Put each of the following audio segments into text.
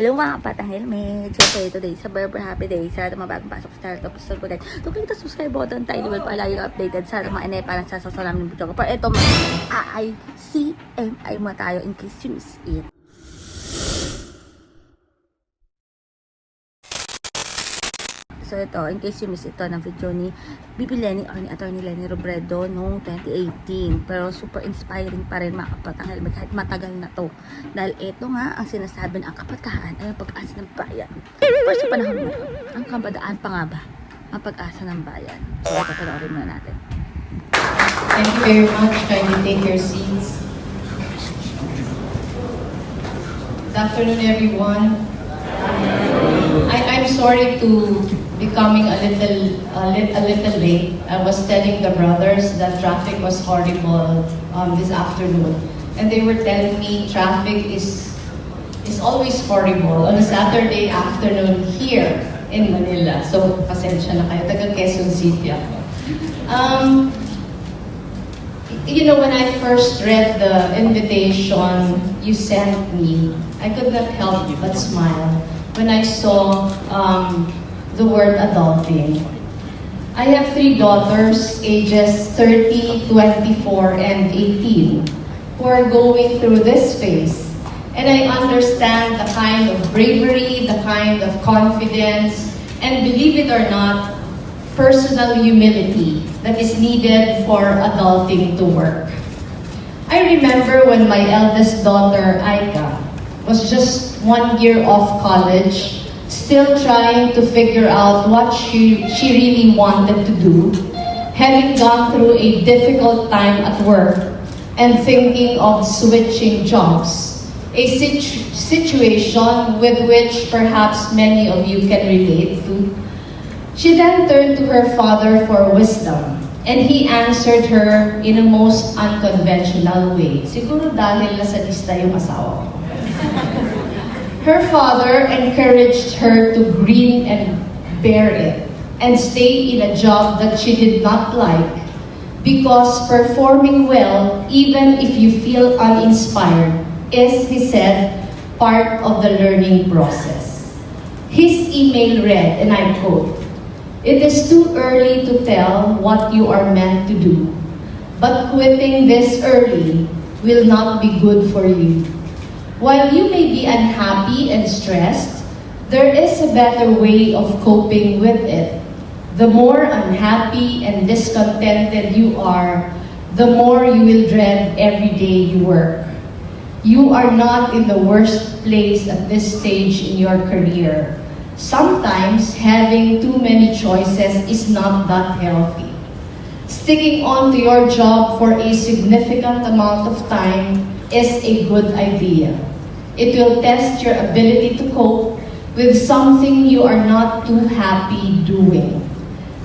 Hello mga kapatang helmet! Siyempre today sa Berber Happy Day. Sa mga bagong pasok sa channel. Tapos sa guys. Don't click the subscribe button. Tayo bell para lagi updated sa mga inay parang sasasaw namin ng video ko. Pero ito mga AICMI muna tayo in case you miss it. Ito, in case you miss ito ng video ni Bibi Lenny or ni Attorney Lenny Robredo noong 2018. Pero super inspiring pa rin mga kapatang kahit matagal na to. Dahil ito nga ang sinasabi ng ang ay ang pag-asa ng bayan. Pero sa panahon na ito, ang kabadaan pa nga ba ang pag-asa ng bayan? So ito, panoorin muna natin. Thank you very much. Kindly take your seats. Good afternoon, everyone. I, I'm sorry to be coming a little, a, lit, a little late. I was telling the brothers that traffic was horrible um, this afternoon, and they were telling me traffic is is always horrible on a Saturday afternoon here in Manila. So, pasensya na kayo. Taga Quezon City ako. Um, you know, when I first read the invitation you sent me, I could not help but smile when I saw um, the word adulting. I have three daughters, ages 30, 24, and 18, who are going through this phase. And I understand the kind of bravery, the kind of confidence, and believe it or not, personal humility that is needed for adulting to work. I remember when my eldest daughter, Aika, was just one year off college, still trying to figure out what she, she really wanted to do, having gone through a difficult time at work and thinking of switching jobs, a situ- situation with which perhaps many of you can relate to. She then turned to her father for wisdom, and he answered her in a most unconventional way. Siguro dahil nasadista yung asawa ko. Her father encouraged her to grin and bear it and stay in a job that she did not like because performing well, even if you feel uninspired, is, he said, part of the learning process. His email read, and I quote, It is too early to tell what you are meant to do, but quitting this early will not be good for you. While you may be unhappy and stressed, there is a better way of coping with it. The more unhappy and discontented you are, the more you will dread every day you work. You are not in the worst place at this stage in your career. Sometimes having too many choices is not that healthy. Sticking on to your job for a significant amount of time is a good idea. It will test your ability to cope with something you are not too happy doing.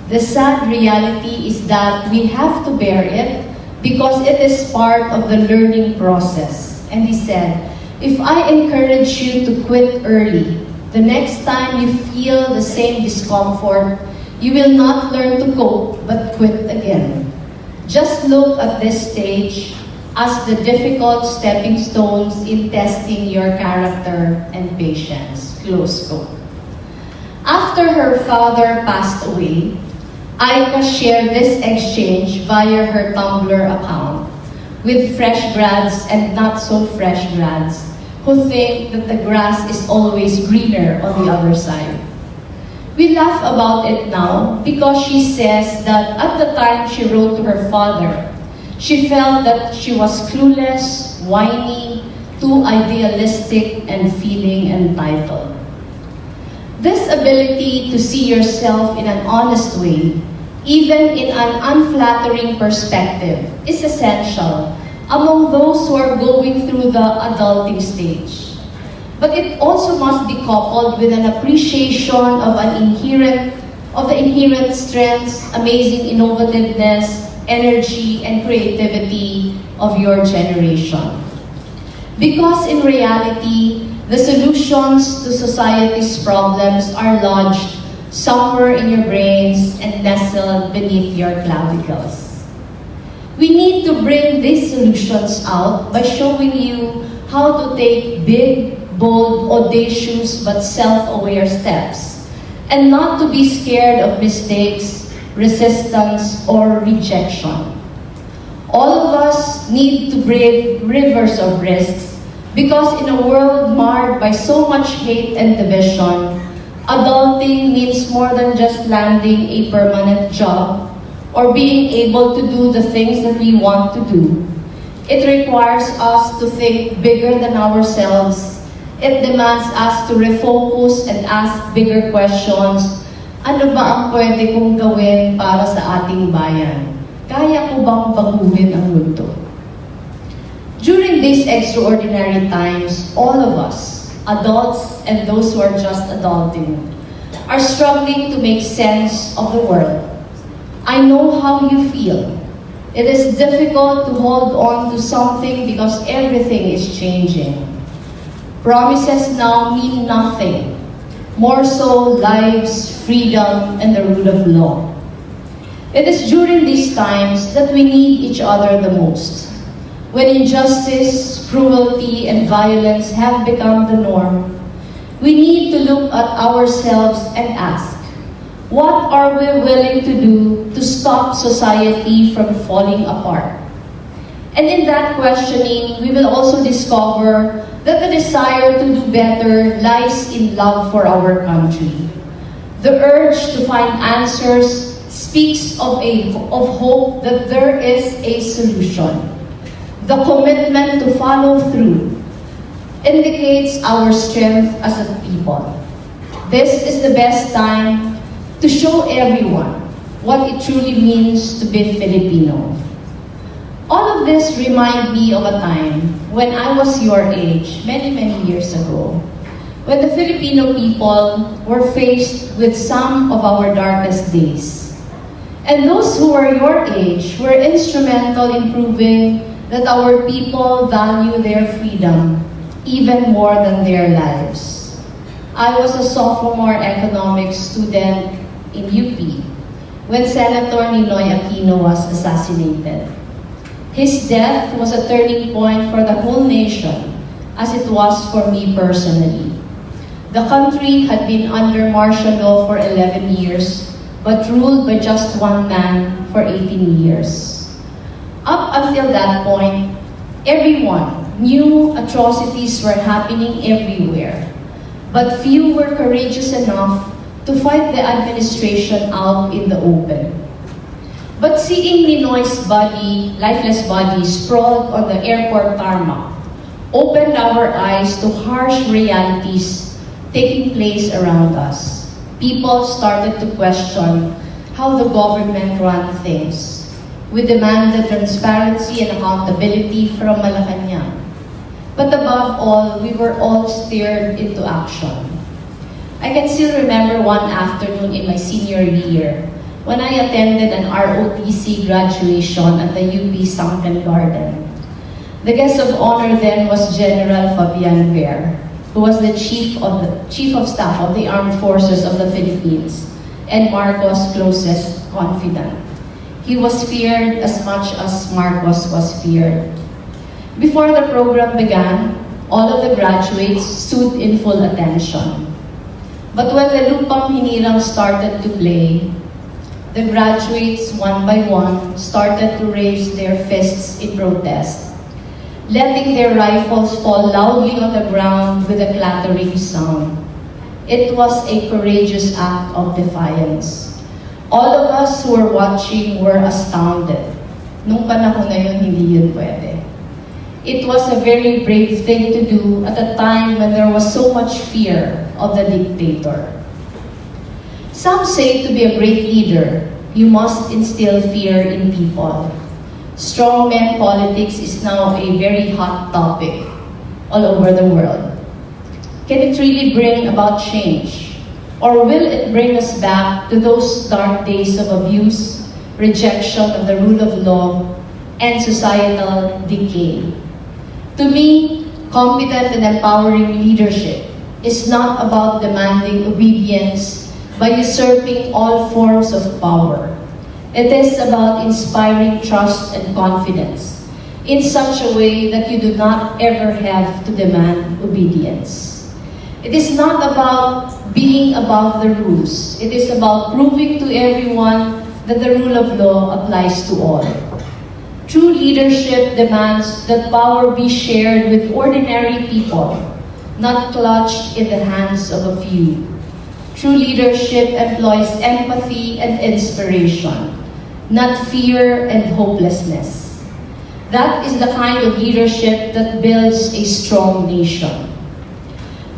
The sad reality is that we have to bear it because it is part of the learning process. And he said, if I encourage you to quit early, the next time you feel the same discomfort, you will not learn to cope but quit again. Just look at this stage as the difficult stepping stones in testing your character and patience. Close quote. After her father passed away, Aika shared this exchange via her Tumblr account with fresh grads and not so fresh grads who think that the grass is always greener on the other side. We laugh about it now because she says that at the time she wrote to her father, she felt that she was clueless, whiny, too idealistic, and feeling entitled. This ability to see yourself in an honest way, even in an unflattering perspective, is essential among those who are going through the adulting stage. But it also must be coupled with an appreciation of an inherent of the inherent strengths, amazing innovativeness, energy, and creativity of your generation. Because in reality, the solutions to society's problems are lodged somewhere in your brains and nestled beneath your clavicles. We need to bring these solutions out by showing you how to take big, bold, audacious, but self-aware steps, and not to be scared of mistakes, resistance, or rejection. All of us need to brave rivers of risks because in a world marred by so much hate and division, adulting means more than just landing a permanent job or being able to do the things that we want to do. It requires us to think bigger than ourselves. It demands us to refocus and ask bigger questions. Ano ba ang pwede kong gawin para sa ating bayan? Kaya ko bang baguhin ang mundo? During these extraordinary times, all of us, adults and those who are just adulting, are struggling to make sense of the world. I know how you feel. It is difficult to hold on to something because everything is changing. Promises now mean nothing. More so, lives, freedom, and the rule of law. It is during these times that we need each other the most. When injustice, cruelty, and violence have become the norm, we need to look at ourselves and ask, what are we willing to do to stop society from falling apart? And in that questioning, we will also discover that the desire to do better lies in love for our country. The urge to find answers speaks of, a, of hope that there is a solution. The commitment to follow through indicates our strength as a people. This is the best time to show everyone what it truly means to be Filipino. All of this remind me of a time when I was your age, many, many years ago, when the Filipino people were faced with some of our darkest days. And those who were your age were instrumental in proving that our people value their freedom even more than their lives. I was a sophomore economics student in UP when Senator Ninoy Aquino was assassinated. His death was a turning point for the whole nation, as it was for me personally. The country had been under martial law for 11 years, but ruled by just one man for 18 years. Up until that point, everyone knew atrocities were happening everywhere, but few were courageous enough to fight the administration out in the open. But seeing Ninoy's body, lifeless body, sprawled on the airport tarmac, opened our eyes to harsh realities taking place around us. People started to question how the government ran things. We demanded transparency and accountability from Malacanang. But above all, we were all steered into action. I can still remember one afternoon in my senior year when I attended an ROTC graduation at the UP Sunken Garden. The guest of honor then was General Fabian Ver, who was the chief of the chief of staff of the Armed Forces of the Philippines and Marcos' closest confidant. He was feared as much as Marcos was feared. Before the program began, all of the graduates stood in full attention. But when the Lupang Hinirang started to play, the graduates, one by one, started to raise their fists in protest, letting their rifles fall loudly on the ground with a clattering sound. It was a courageous act of defiance. All of us who were watching were astounded. Nung panahon na yun, hindi yun pwede. It was a very brave thing to do at a time when there was so much fear of the dictator. Some say to be a great leader, you must instill fear in people. Strongman politics is now a very hot topic all over the world. Can it really bring about change? Or will it bring us back to those dark days of abuse, rejection of the rule of law, and societal decay? To me, competent and empowering leadership is not about demanding obedience by usurping all forms of power. It is about inspiring trust and confidence in such a way that you do not ever have to demand obedience. It is not about being above the rules. It is about proving to everyone that the rule of law applies to all. True leadership demands that power be shared with ordinary people, not clutched in the hands of a few. True leadership employs empathy and inspiration, not fear and hopelessness. That is the kind of leadership that builds a strong nation.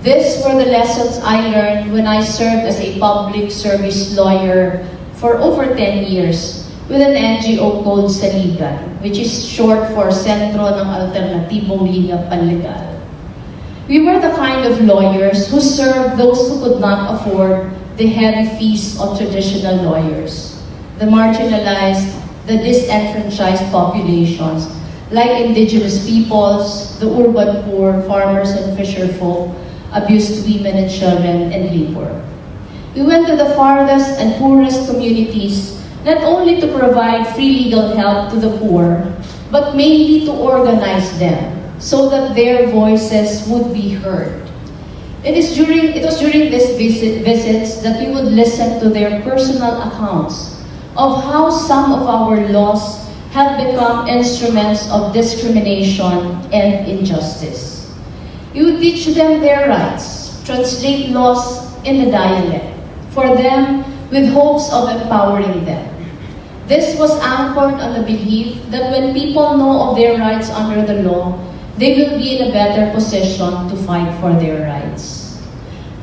These were the lessons I learned when I served as a public service lawyer for over 10 years with an NGO called Saligan, which is short for Sentro ng Alternatibong Liga Panlegal. We were the kind of lawyers who served those who could not afford the heavy fees of traditional lawyers, the marginalized, the disenfranchised populations, like indigenous peoples, the urban poor, farmers and fisherfolk, abused women and children, and labor. We went to the farthest and poorest communities not only to provide free legal help to the poor, but mainly to organize them so that their voices would be heard. It is during it was during these visit, visits that we would listen to their personal accounts of how some of our laws have become instruments of discrimination and injustice. You teach them their rights, translate laws in the dialect, for them with hopes of empowering them. This was anchored on the belief that when people know of their rights under the law, they will be in a better position to fight for their rights.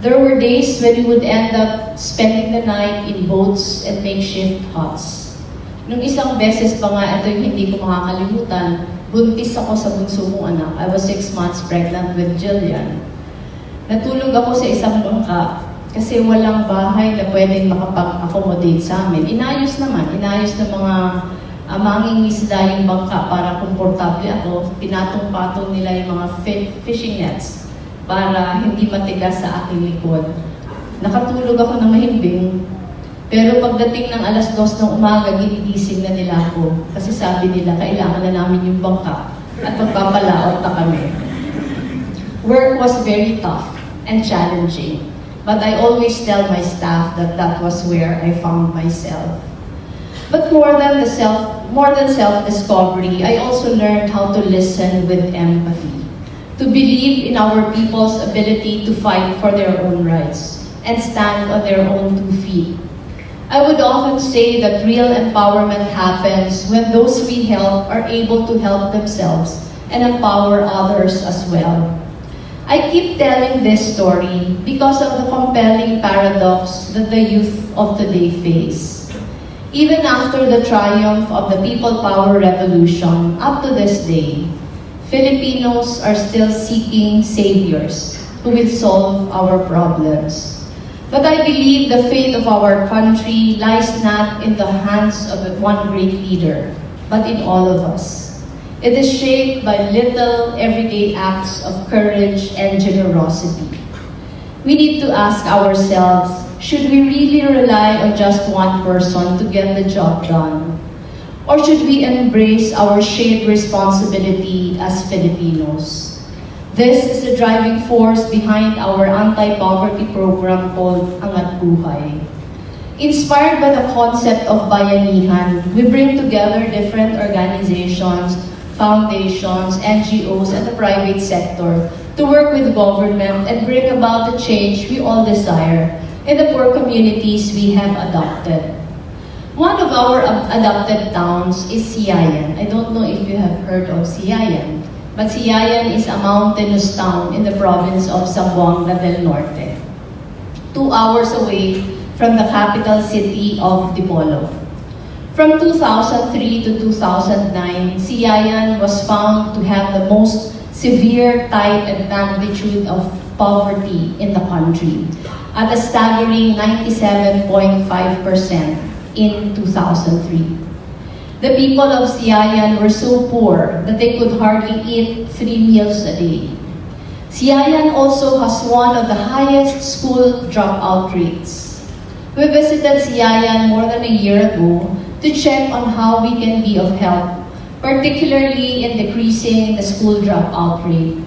There were days when we would end up spending the night in boats and makeshift huts. Nung isang beses pa nga, ito yung hindi ko makakalimutan, buntis ako sa bunso kong anak. I was six months pregnant with Jillian. Natulog ako sa isang bangka kasi walang bahay na pwedeng makapag-accommodate sa amin. Inayos naman, inayos ng mga uh, mangingisda yung bangka para komportable ako. Pinatong-patong nila yung mga fi- fishing nets para hindi matigas sa aking likod. Nakatulog ako ng mahimbing, pero pagdating ng alas dos ng umaga, ginigising na nila ako. Kasi sabi nila, kailangan na namin yung bangka at magpapalaot na kami. Work was very tough and challenging. But I always tell my staff that that was where I found myself. But more than the self, more than self-discovery, I also learned how to listen with empathy, to believe in our people's ability to fight for their own rights and stand on their own two feet. I would often say that real empowerment happens when those we help are able to help themselves and empower others as well. I keep telling this story because of the compelling paradox that the youth of today face. Even after the triumph of the People Power Revolution, up to this day, Filipinos are still seeking saviors who will solve our problems. But I believe the fate of our country lies not in the hands of one great leader, but in all of us. It is shaped by little everyday acts of courage and generosity. We need to ask ourselves, should we really rely on just one person to get the job done? Or should we embrace our shared responsibility as Filipinos? This is the driving force behind our anti-poverty program called Angat Buhay. Inspired by the concept of bayanihan, we bring together different organizations, foundations, NGOs, and the private sector to work with government and bring about the change we all desire in the poor communities we have adopted. One of our adopted towns is Siayan. I don't know if you have heard of Siayan, but Siayan is a mountainous town in the province of Zamboanga del Norte, two hours away from the capital city of Dipolo. From 2003 to 2009, Siayan was found to have the most severe type and magnitude of poverty in the country at a staggering 97.5% in 2003. The people of Siayan were so poor that they could hardly eat three meals a day. Siayan also has one of the highest school dropout rates. We visited Siayan more than a year ago to check on how we can be of help, particularly in decreasing the school dropout rate.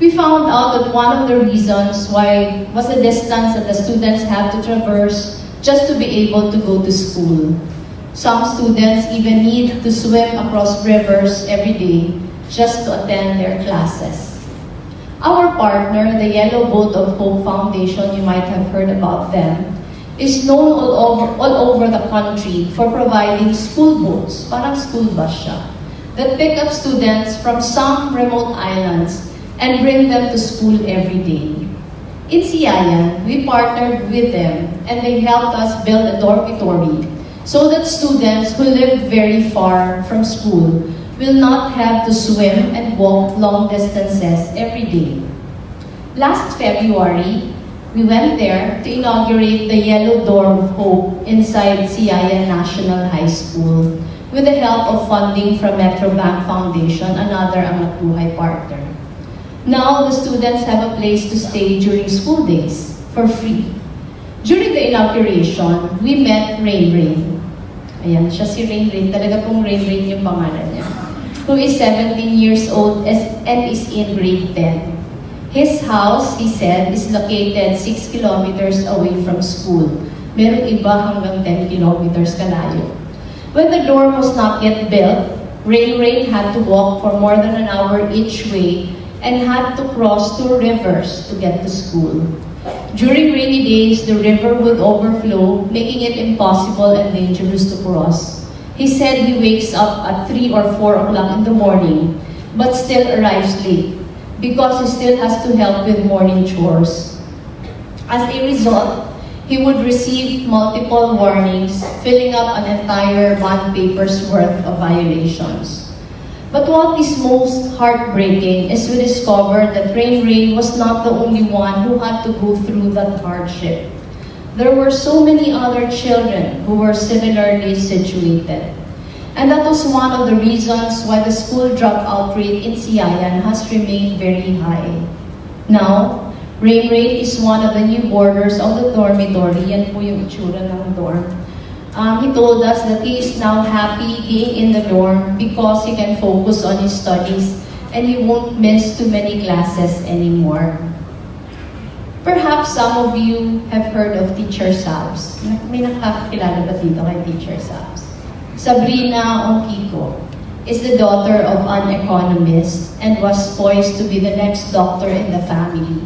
we found out that one of the reasons why was the distance that the students have to traverse just to be able to go to school. Some students even need to swim across rivers every day just to attend their classes. Our partner, the Yellow Boat of Hope Foundation, you might have heard about them, is known all over, all over the country for providing school boats, parang school bus siya, that pick up students from some remote islands and bring them to school every day. In Siayan, we partnered with them and they helped us build a dormitory so that students who live very far from school will not have to swim and walk long distances every day. Last February, we went there to inaugurate the Yellow Door of Hope inside Siayan National High School with the help of funding from Metro Bank Foundation, another Angat Buhay partner. Now, the students have a place to stay during school days for free. During the inauguration, we met Rain Rain. Ayan, siya si Rain Rain. Talaga pong Rain Rain yung pangalan niya. Who is 17 years old and is in grade 10. His house, he said, is located 6 kilometers away from school. Meron iba hanggang 10 kilometers kalayo. When the dorm was not yet built, Rain Rain had to walk for more than an hour each way and had to cross two rivers to get to school. During rainy days, the river would overflow, making it impossible and dangerous to cross. He said he wakes up at 3 or 4 o'clock in the morning, but still arrives late because he still has to help with morning chores. As a result, he would receive multiple warnings, filling up an entire bond paper's worth of violations. But what is most heartbreaking is we discovered that Rain Rain was not the only one who had to go through that hardship. There were so many other children who were similarly situated. And that was one of the reasons why the school dropout rate in Siayan has remained very high. Now, Rain Rain is one of the new boarders of the dormitory. Yan po yung itsura ng dorm. Um, he told us that he is now happy being in the dorm because he can focus on his studies and he won't miss too many classes anymore. Perhaps some of you have heard of Teacher Sabs. May nakakakilala ba dito kay Teacher Sabs? Sabrina Onquico is the daughter of an economist and was poised to be the next doctor in the family.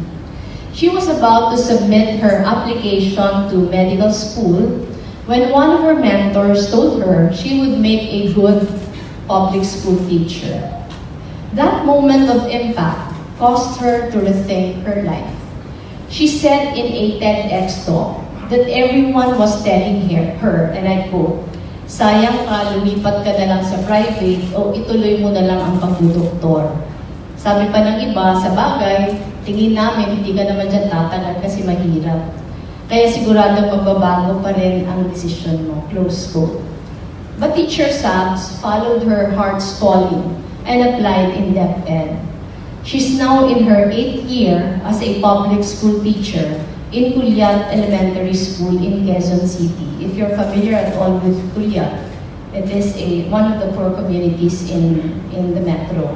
She was about to submit her application to medical school when one of her mentors told her she would make a good public school teacher. That moment of impact caused her to rethink her life. She said in a TEDx talk that everyone was telling her, and I quote, sayang ka, lumipat ka na lang sa private o ituloy mo na lang ang pagdudoktor. Sabi pa ng iba, sa bagay, tingin namin hindi ka naman dyan tatagal kasi mahirap. Kaya sigurado magbabago pa rin ang desisyon mo. Close quote. But teacher Sabs followed her heart's calling and applied in DepEd. She's now in her eighth year as a public school teacher in Culiat Elementary School in Quezon City. If you're familiar at all with Culiat, it is a, one of the poor communities in, in the metro.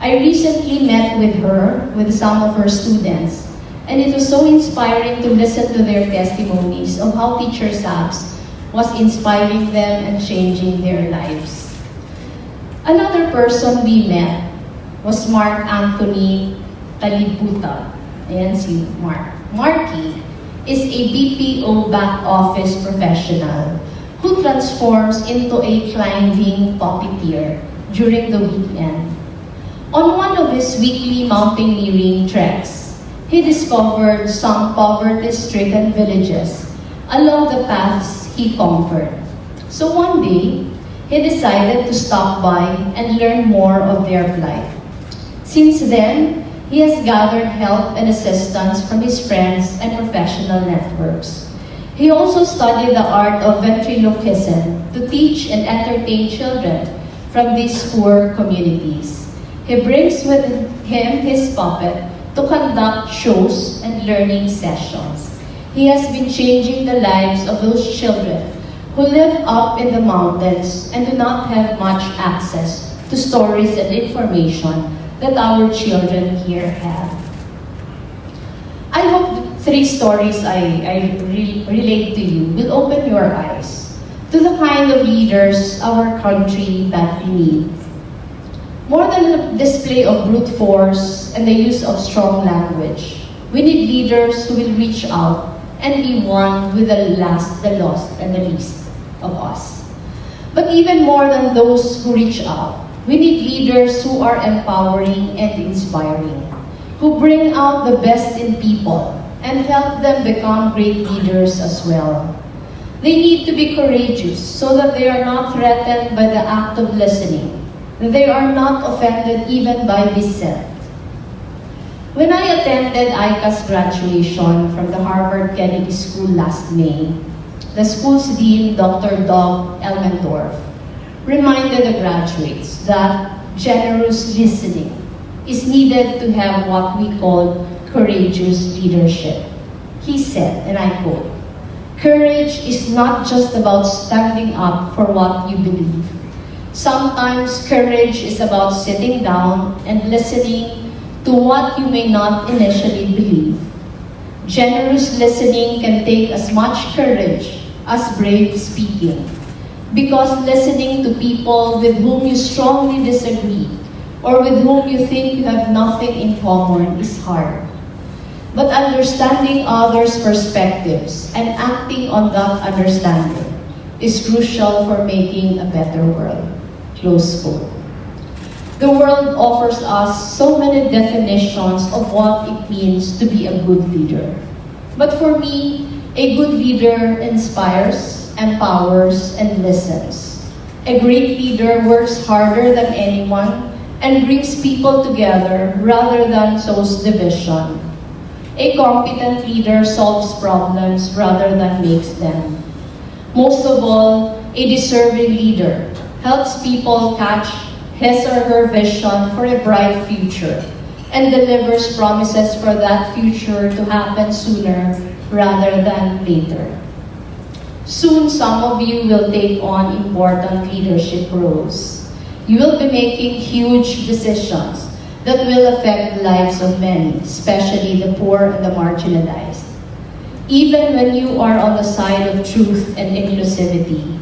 I recently met with her, with some of her students, and it was so inspiring to listen to their testimonies of how Teacher Sabs was inspiring them and changing their lives. Another person we met was Mark Anthony Talibuta. Ayan si Mark. Marky is a BPO back office professional who transforms into a climbing puppeteer during the weekend. On one of his weekly mountaineering treks, he discovered some poverty-stricken villages along the paths he conquered. So one day, he decided to stop by and learn more of their plight. Since then, he has gathered help and assistance from his friends and professional networks. He also studied the art of ventriloquism to teach and entertain children from these poor communities. He brings with him his puppet to conduct shows and learning sessions. He has been changing the lives of those children who live up in the mountains and do not have much access to stories and information that our children here have. I hope three stories I, I re- relate to you will open your eyes to the kind of leaders our country badly needs. More than a display of brute force and the use of strong language, we need leaders who will reach out and be one with the last, the lost, and the least of us. But even more than those who reach out, we need leaders who are empowering and inspiring, who bring out the best in people and help them become great leaders as well. They need to be courageous so that they are not threatened by the act of listening. They are not offended even by dissent. When I attended ICA's graduation from the Harvard Kennedy School last May, the school's dean, Dr. Doug Elmendorf, reminded the graduates that generous listening is needed to have what we call courageous leadership. He said, and I quote, Courage is not just about standing up for what you believe. Sometimes courage is about sitting down and listening to what you may not initially believe. Generous listening can take as much courage as brave speaking. Because listening to people with whom you strongly disagree or with whom you think you have nothing in common is hard. But understanding others' perspectives and acting on that understanding is crucial for making a better world. Close quote. The world offers us so many definitions of what it means to be a good leader. But for me, a good leader inspires, empowers, and listens. A great leader works harder than anyone and brings people together rather than sows division. A competent leader solves problems rather than makes them. Most of all, a deserving leader helps people catch his or her vision for a bright future and delivers promises for that future to happen sooner rather than later. Soon, some of you will take on important leadership roles. You will be making huge decisions that will affect the lives of many, especially the poor and the marginalized. Even when you are on the side of truth and inclusivity,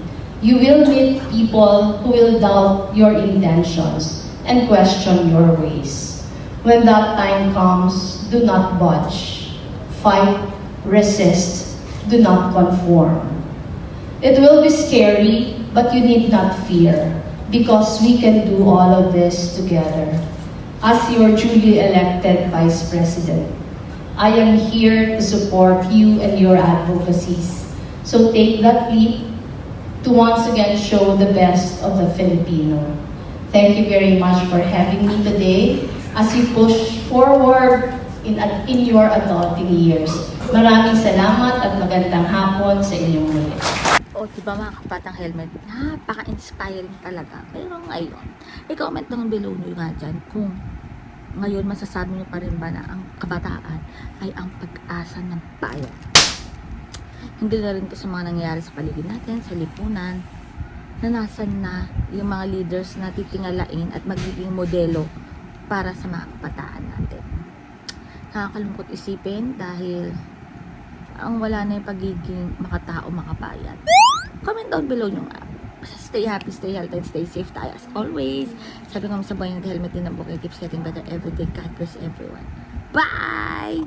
you will meet people who will doubt your intentions and question your ways. When that time comes, do not budge. Fight, resist, do not conform. It will be scary, but you need not fear, because we can do all of this together. As your duly elected Vice President, I am here to support you and your advocacies. So take that leap to once again show the best of the Filipino. Thank you very much for having me today as you push forward in, in your adulting years. Maraming salamat at magandang hapon sa inyong muli. O, di ba mga kapatang helmet, napaka-inspiring talaga. Pero ngayon, i-comment naman below nyo nga dyan kung ngayon masasabi nyo pa rin ba na ang kabataan ay ang pag-asa ng bayan. Hindi na rin kasi mga nangyayari sa paligid natin, sa lipunan, na nasan na yung mga leaders na titingalain at magiging modelo para sa mga kabataan natin. Nakakalungkot isipin dahil ang wala na yung pagiging makatao, makabayan. Comment down below nyo nga. Stay happy, stay healthy, and stay safe tayo as always. Sabi ko sa buhay ng helmet din ng bukay keeps getting better every day. God bless everyone. Bye!